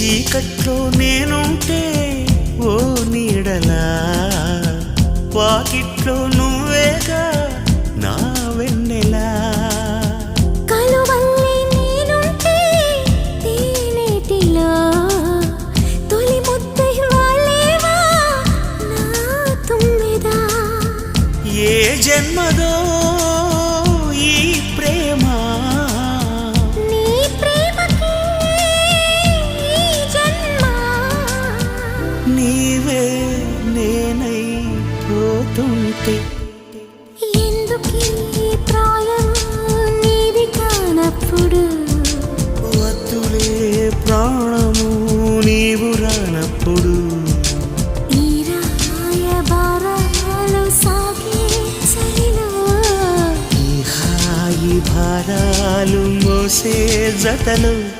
చీకట్లో నేనుంటే ఓ నీడలా. వాకిట్లో నువ్వేగా నా వెన్నెలా. కలువల్లి నేనుంటే నేనై పోతుంటే ఎందుకీ ప్రాయం నీది కానప్పుడు? వద్దులే ప్రాణము నీవు రానప్పుడు. భారాలు మోసే జతలు.